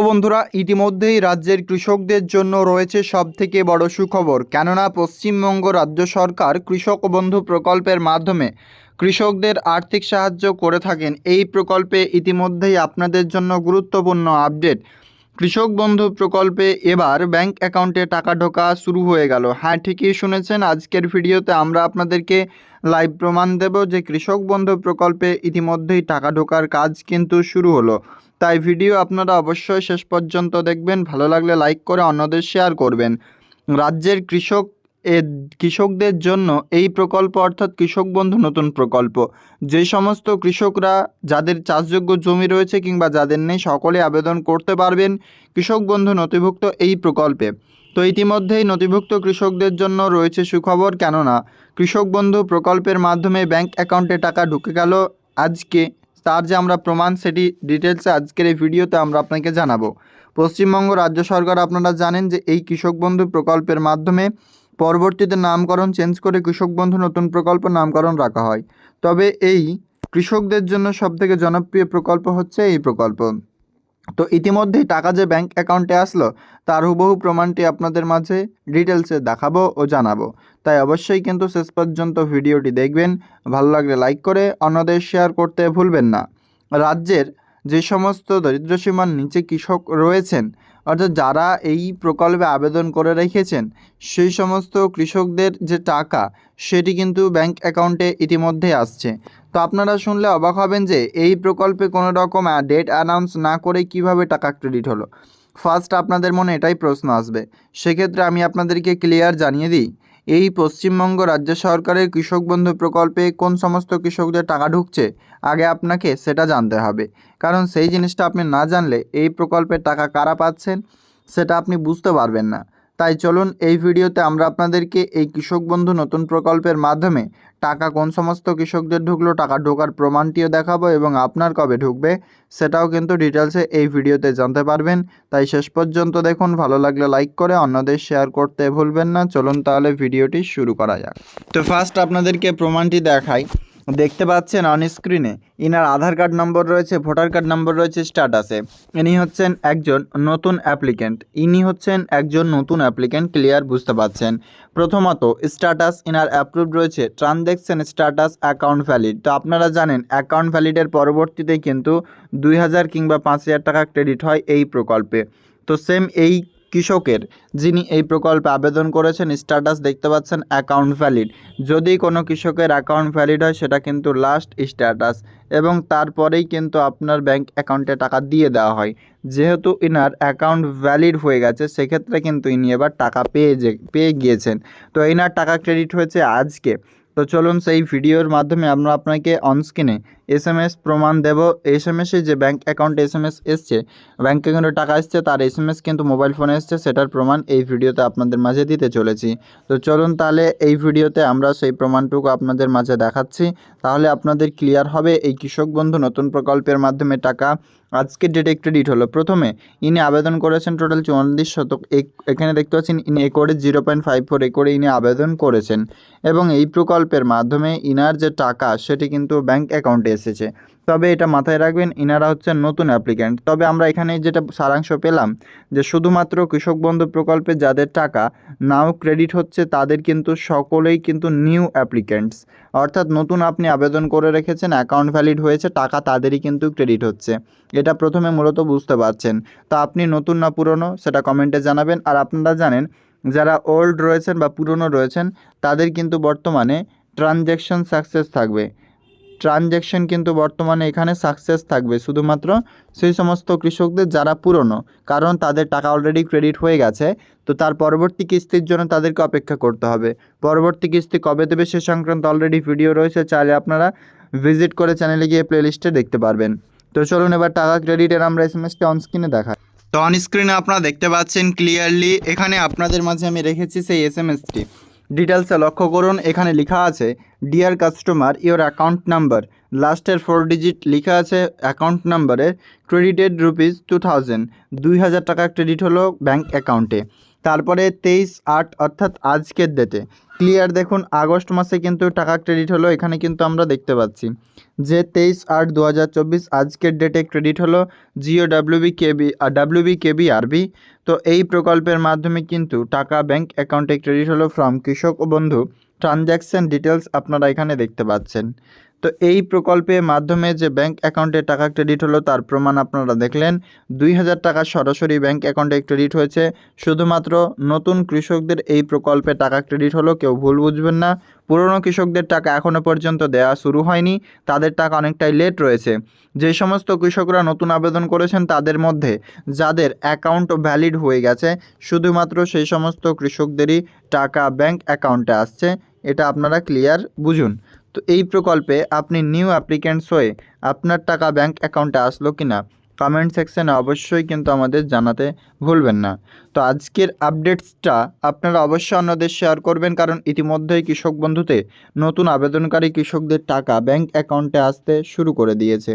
তো বন্ধুরা, ইতিমধ্যেই রাজ্যের কৃষকদের জন্য রয়েছে সবথেকে বড় সুখবর। কেননা, পশ্চিমবঙ্গ রাজ্য সরকার কৃষক বন্ধু প্রকল্পের মাধ্যমে কৃষকদের আর্থিক সাহায্য করে থাকেন। এই প্রকল্পে ইতিমধ্যেই আপনাদের জন্য গুরুত্বপূর্ণ আপডেট। কৃষক বন্ধু প্রকল্পে এবার ব্যাংক অ্যাকাউন্টে টাকা ঢোকা শুরু হয়ে গেল। হ্যাঁ ঠিকই শুনেছেন, আজকের ভিডিওতে আমরা আপনাদেরকে লাইভ প্রমাণ দেব যে কৃষক বন্ধু প্রকল্পে ইতিমধ্যেই টাকা ঢোকার কাজ কিন্তু শুরু হলো। তাই ভিডিও আপনারা অবশ্যই শেষ পর্যন্ত দেখবেন। ভালো লাগলে লাইক করে অন্যদের শেয়ার করবেন। রাজ্যের কৃষক, এ কৃষকদের জন্য এই প্রকল্প অর্থাৎ কৃষক বন্ধু নতুন প্রকল্প। যে সমস্ত কৃষকরা যাদের চাষযোগ্য জমি রয়েছে কিংবা যাদের নেই, সকলে আবেদন করতে পারবেন কৃষক বন্ধু নথিভুক্ত এই প্রকল্পে। তো ইতিমধ্যেই নথিভুক্ত কৃষকদের জন্য রয়েছে সুখবর। কেননা, কৃষক বন্ধু প্রকল্পের মাধ্যমে ব্যাংক অ্যাকাউন্টে টাকা ঢুকে গেল। আজকে তার যে আমরা প্রমাণ, সেটি ডিটেলসে আজকের এই ভিডিওতে আমরা আপনাকে জানাব। পশ্চিমবঙ্গ রাজ্য সরকার আপনারা জানেন যে এই কৃষক বন্ধু প্রকল্পের মাধ্যমে পরবর্তীতে নামকরণ চেঞ্জ করে কৃষক বন্ধু নতুন প্রকল্প নামকরণ রাখা হয়। তবে এই কৃষকদের জন্য সবথেকে জনপ্রিয় প্রকল্প হচ্ছে এই প্রকল্প। তো ইতিমধ্যেই টাকা যে ব্যাংক অ্যাকাউন্টে আসলো, তার হুবহু প্রমাণটি আপনাদের মাঝে ডিটেলসে দেখাবো ও জানাব। তাই অবশ্যই কিন্তু শেষ পর্যন্ত ভিডিওটি দেখবেন, ভালো লাগলে লাইক করে অন্যদের শেয়ার করতে ভুলবেন না। রাজ্যের যে সমস্ত দরিদ্রসীমার নিচে কৃষক রয়েছেন, অর্থাৎ যারা এই প্রকল্পে আবেদন করে রেখেছেন, সেই সমস্ত কৃষকদের যে টাকা, সেটি কিন্তু ব্যাংক অ্যাকাউন্টে ইতিমধ্যে আসছে। তো আপনারা শুনলে অবাক হবেন যে এই প্রকল্পে কোনো রকম ডেট অ্যানাউন্স না করে কীভাবে টাকা ক্রেডিট হলো। ফার্স্ট আপনাদের মনে এটাই প্রশ্ন আসবে। সেক্ষেত্রে আমি আপনাদেরকে ক্লিয়ার জানিয়ে দিই এই পশ্চিমবঙ্গ রাজ্য সরকারের কৃষক বন্ধু প্রকল্পে কোন সমস্ত কৃষকদের টাকা ঢুকছে, আগে আপনাকে সেটা জানতে হবে। কারণ সেই জিনিসটা আপনি না জানলে এই প্রকল্পের টাকা কারা পাচ্ছেন, সেটা আপনি বুঝতে পারবেন না। তাই চলুন এই ভিডিওতে আমরা আপনাদেরকে এই কৃষক বন্ধু নতুন প্রকল্পের মাধ্যমে টাকা কোন সমস্ত কৃষকদের ঢুকলো, টাকা ঢোকার প্রমাণটিও দেখাবো এবং আপনার কবে ঢুকবে সেটাও কিন্তু ডিটেলসে এই ভিডিওতে জানতে পারবেন। তাই শেষ পর্যন্ত দেখুন, ভালো লাগলে লাইক করে অন্যদের শেয়ার করতে ভুলবেন না। চলুন তাহলে ভিডিওটি শুরু করা যাক। তো ফার্স্ট আপনাদেরকে প্রমাণটি দেখাই। দেখতে পাচ্ছেন অন স্ক্রিনে ইনার আধার কার্ড নম্বর রয়েছে ভোটার কার্ড নম্বর রয়েছে স্ট্যাটাসে ইনি হচ্ছেন একজন নতুন অ্যাপ্লিক্যান্ট ইনি হচ্ছেন একজন নতুন অ্যাপ্লিক্যান্ট ক্লিয়ার বুঝতে পাচ্ছেন। প্রথমত স্ট্যাটাস ইনার অ্যাপ্রুভ রয়েছে ট্রানজ্যাকশন স্ট্যাটাস অ্যাকাউন্ট ভ্যালিড তো আপনারা জানেন অ্যাকাউন্ট ভ্যালিডের পরবর্তীতে কিন্তু দুই হাজার কিংবা পাঁচ হাজার টাকা ক্রেডিট হয় এই প্রকল্পে। তো সেম এই কৃষকের, যিনি এই প্রকল্পে আবেদন করেছেন স্ট্যাটাস দেখতে পাচ্ছেন অ্যাকাউন্ট ভ্যালিড যদি কোনো কৃষকের অ্যাকাউন্ট ভ্যালিড হয়, সেটা কিন্তু লাস্ট স্ট্যাটাস এবং তারপরেই কিন্তু আপনার ব্যাংক অ্যাকাউন্টে টাকা দিয়ে দেওয়া হয়। যেহেতু ইনার অ্যাকাউন্ট ভ্যালিড হয়ে গেছে, সেক্ষেত্রে কিন্তু ইনি এবার টাকা পেয়ে যে, পেয়ে গিয়েছেন। তো ইনার টাকা ক্রেডিট হয়েছে আজকে। তো চলুন সেই ভিডিওর মাধ্যমে আমরা আপনাকে অনস্ক্রিনে এস এম এস প্রমাণ দেব। এস এম এসে যে ব্যাঙ্ক অ্যাকাউন্টে এস এম এস এসছে ব্যাঙ্ক অ্যাকাউন্টে টাকা এসছে, তার এস এম এস কিন্তু মোবাইল ফোনে এসছে, সেটার প্রমাণ এই ভিডিওতে আপনাদের মাঝে দিতে চলেছি। তো চলুন তাহলে এই ভিডিওতে আমরা সেই প্রমাণটুকু আপনাদের মাঝে দেখাচ্ছি। তাহলে আপনাদের ক্লিয়ার হবে, এই কৃষক বন্ধু নতুন প্রকল্পের মাধ্যমে টাকা আজকে ডেটে ক্রেডিট হলো। প্রথমে, ইনি আবেদন করেছেন টোটাল চুয়াল্লিশ শতক এখানে দেখতে পাচ্ছেন, ইনি একরে জিরো পয়েন্ট ফাইভ ফোর একরে ইনি আবেদন করেছেন। এবং এই প্রকল্পের মাধ্যমে ইনার যে টাকা, সেটি কিন্তু ব্যাংক অ্যাকাউন্টে এসেছে। তবে এটা মাথায় রাখবেন, ইনারা হচ্ছে নতুন অ্যাপ্লিক্যান্ট। তবে আমরা এখানে যেটা সারাংশ পেলাম, যে শুধুমাত্র কৃষক বন্ধু প্রকল্পে যাদের টাকা, নাও ক্রেডিট হচ্ছে তাদের কিন্তু সকলেই কিন্তু নিউ অ্যাপ্লিক্যান্টস। অর্থাৎ নতুন আপনি আবেদন করে রেখেছেন, অ্যাকাউন্ট ভ্যালিড হয়েছে, টাকা তাদেরই কিন্তু ক্রেডিট হচ্ছে। এটা প্রথমে মূলত বুঝতে পারছেন। তো আপনি নতুন না পুরনো, সেটা কমেন্টে জানাবেন। আর আপনারা জানেন, যারা ওল্ড রয়েছেন বা পুরনো রয়েছেন, তাদের কিন্তু বর্তমানে ট্রানজ্যাকশন সাকসেস থাকবে। ট্রানজ্যাকশন কিন্তু বর্তমানে এখানে সাকসেস থাকবে, শুধুমাত্র সেই সমস্ত কৃষকদের যারা পুরনো, কারণ তাদের টাকা অলরেডি ক্রেডিট হয়ে গেছে, তো তার পরবর্তী কিস্তির জন্য তাদেরকে অপেক্ষা করতে হবে। পরবর্তী কিস্তি কবে দেবে সে সংক্রান্ত অলরেডি ভিডিও রয়েছে, চাইলে আপনারা ভিজিট করে চ্যানেলে গিয়ে প্লেলিস্টে দেখতে পারবেন। তো চলুন এবার টাকা ক্রেডিটের আমরা এস এম এসটি অনস্ক্রিনে দেখাই। তো অন স্ক্রিনে আপনারা দেখতে পাচ্ছেন ক্লিয়ারলি এখানে আপনাদের মাঝে আমি রেখেছি সেই এস এম এসটি ডিটেলসে লক্ষ্য করুন, এখানে লেখা আছে dear customer your account number লাস্টের ফোর ডিজিট লেখা আছে অ্যাকাউন্ট নাম্বারে ক্রেডিটেড রুপিস টু থাউজেন্ড দুই হাজার টাকা ক্রেডিট হলো ব্যাঙ্ক অ্যাকাউন্টে তারপরে তেইশ আট অর্থাৎ আজকের ডেটে ক্লিয়ার দেখুন, আগস্ট মাসে কিন্তু টাকা ক্রেডিট হলো, এখানে কিন্তু আমরা দেখতে পাচ্ছি যে তেইশ আট দু আজকের ডেটে ক্রেডিট হলো Jio W B K B W B K B R B তো এই প্রকল্পের মাধ্যমে কিন্তু টাকা ব্যাংক অ্যাকাউন্টে ক্রেডিট হলো ফ্রম কৃষক ও বন্ধু। ট্রানজ্যাকশান ডিটেলস আপনারা এখানে দেখতে পাচ্ছেন। তো এই প্রকল্পের মাধ্যমে যে ব্যাংক অ্যাকাউন্টে টাকা ক্রেডিট হলো, তার প্রমাণ আপনারা দেখলেন। দুই হাজার টাকা সরাসরি ব্যাংক অ্যাকাউন্টে ক্রেডিট হয়েছে। শুধুমাত্র নতুন কৃষকদের এই প্রকল্পে টাকা ক্রেডিট হলো, কেউ ভুল বুঝবেন না। পুরনো কৃষকদের টাকা এখনও পর্যন্ত দেওয়া শুরু হয়নি। তাদের টাকা অনেকটাই লেট রয়েছে। যে সমস্ত কৃষকরা নতুন আবেদন করেছেন, তাদের মধ্যে যাদের অ্যাকাউন্ট ভ্যালিড হয়ে গেছে, শুধুমাত্র সেই সমস্ত কৃষকদেরই টাকা ব্যাংক অ্যাকাউন্টে আসছে। এটা আপনারা ক্লিয়ার বুঝুন। তো এই প্রকল্পে আপনি নিউ অ্যাপ্লিক্যান্টস হয়ে আপনার টাকা ব্যাংক অ্যাকাউন্টে আসলো কি না কমেন্ট সেকশানে অবশ্যই কিন্তু আমাদের জানাতে ভুলবেন না। তো আজকের আপডেটসটা আপনারা অবশ্যই অন্যদের শেয়ার করবেন কারণ ইতিমধ্যেই কৃষক বন্ধুতে নতুন আবেদনকারী কৃষকদের টাকা ব্যাংক অ্যাকাউন্টে আসতে শুরু করে দিয়েছে।